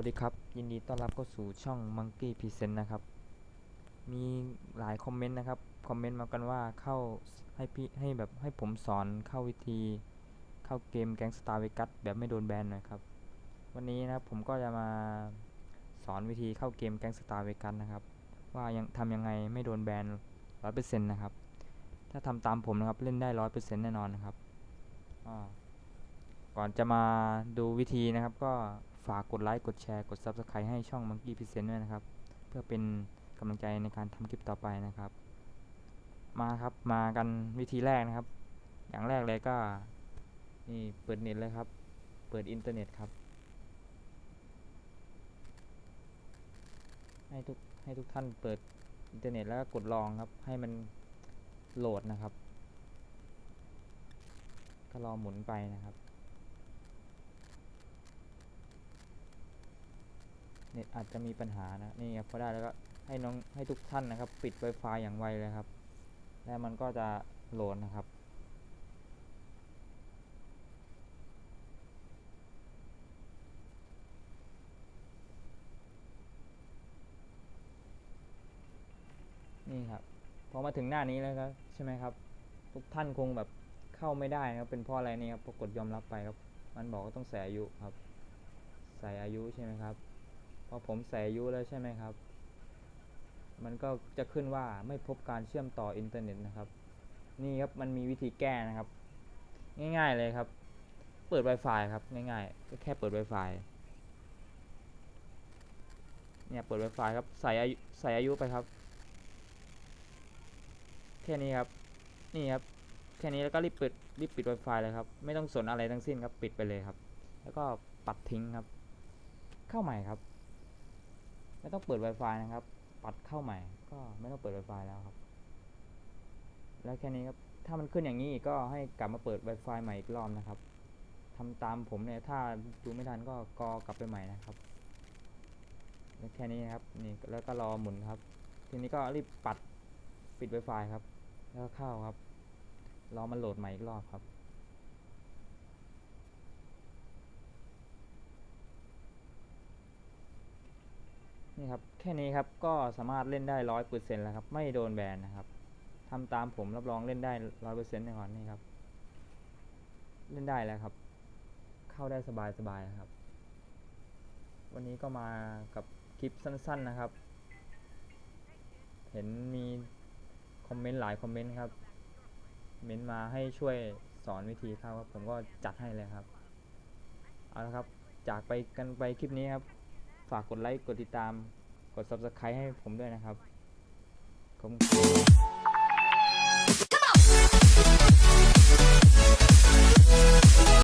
วัสดีครับ ยินดีต้อนรับเข้าสู่ช่อง Monkey Present นะครับ มีหลายคอมเมนต์นะครับ คอมเมนต์มากันว่าเข้าให้พี่ให้แบบให้ผมสอนเข้าวิธี เข้าเกมแก๊งสตาร์เวกัสแบบไม่โดนแบนหนะครับ วันนี้นะครับผมก็จะมาสอนวิธีเข้าเกมแก๊งสตาร์เวกัสนะครับ ว่ายังทำยังไงไม่โดนแบนร้อยเปอร์เซ็นต์นะครับ ถ้าทำตามผมนะครับเล่นได้ร้อยเปอร์เซ็นต์แน่นอนนะครับก่อนจะมาดูวิธีนะครับก็ ฝากกดไลค์ กดแชร์ กด Subscribe ให้ช่อง Monkey Present ด้วยนะครับ เพื่อเป็นกำลังใจในการทำคลิปต่อไปนะครับ มาครับ มากันวิธีแรกนะครับ อย่างแรกเลยก็ นี่เปิดเน็ตเลยครับ เปิดอินเทอร์เน็ตครับ ให้ทุกให้ทุกท่านเปิดอินเทอร์เน็ตแล้วก็กดลองครับ ให้มันโหลดนะครับ ก็รอหมุนไปนะครับ น็ตอาจจะมีปัญหานะนี่ครับพอได้แล้วก็ให้น้องให้ทุกท่านนะครับ ปิด Wi-Fi อย่างไวเลยครับ แล้วมันก็จะโหลดนะครับนี่ครับพอมาถึงหน้านี้แล้วครับใช่ไหมครับ ทุกท่านคงแบบเข้าไม่ได้นะครับเป็นเพราะอะไรนี่ครับปรากฏยอมรับไปครับ มันบอกว่าต้องใส่อายุครับ ใส่อายุใช่ไหมครับ พอผมใส่อายุแล้วใช่ไหมครับ มันก็จะขึ้นว่าไม่พบการเชื่อมต่ออินเทอร์เน็ตนะครับ นี่ครับมันมีวิธีแก้นะครับ ง่ายๆเลยครับ เปิด Wi-Fi ครับง่ายๆก็แค่เปิด Wi-Fi เนี่ยเปิด Wi-Fi ครับใส่อายุใส่อายุไปครับ แค่นี้ครับนี่ครับแค่นี้แล้วก็รีบปิดรีบปิด Wi-Fi เลยครับ ไม่ต้องสนอะไรทั้งสิ้นครับ ปิดไปเลยครับ แล้วก็ปัดทิ้งครับ เข้าใหม่ครับ ไม่ต้องเปิด Wi-Fi นะครับ ปัดเข้าใหม่ ก็ไม่ต้องเปิด Wi-Fi แล้วครับ แล้วแค่นี้ครับ ถ้ามันขึ้นอย่างนี้ก็ให้กลับมาเปิด Wi-Fi ใหม่อีกรอบนะครับทำตามผมเนี่ย ถ้าดูไม่ทันก็กอกลับไปใหม่นะครับ แค่นี้นะครับ นี่แล้วก็รอหมุนครับ ทีนี้ก็รีบปัดปิด Wi-Fi ครับ แล้วก็เข้าครับ รอมันโหลดใหม่อีกรอบครับ นี่ครับแค่นี้ครับก็สามารถเล่นได้ร้อยเปอร์เซ็นต์แล้วครับไม่โดนแบนนะครับทำตามผมรับรองเล่นได้ร้อยเปอร์เซ็นต์แน่นอนนี่ครับ เล่นได้แล้วครับ เข้าได้สบายสบายครับ วันนี้ก็มากับคลิปสั้น ๆนะครับ เห็นมีคอมเมนต์หลายคอมเมนต์ครับเมนต์มาให้ช่วยสอนวิธีเข้าครับผมก็จัดให้เลยครับ เอาละครับ จากไปกันไปคลิปนี้ครับ ฝากกดไลค์ กดติดตาม กด subscribe ให้ผมด้วยนะครับขอบคุณ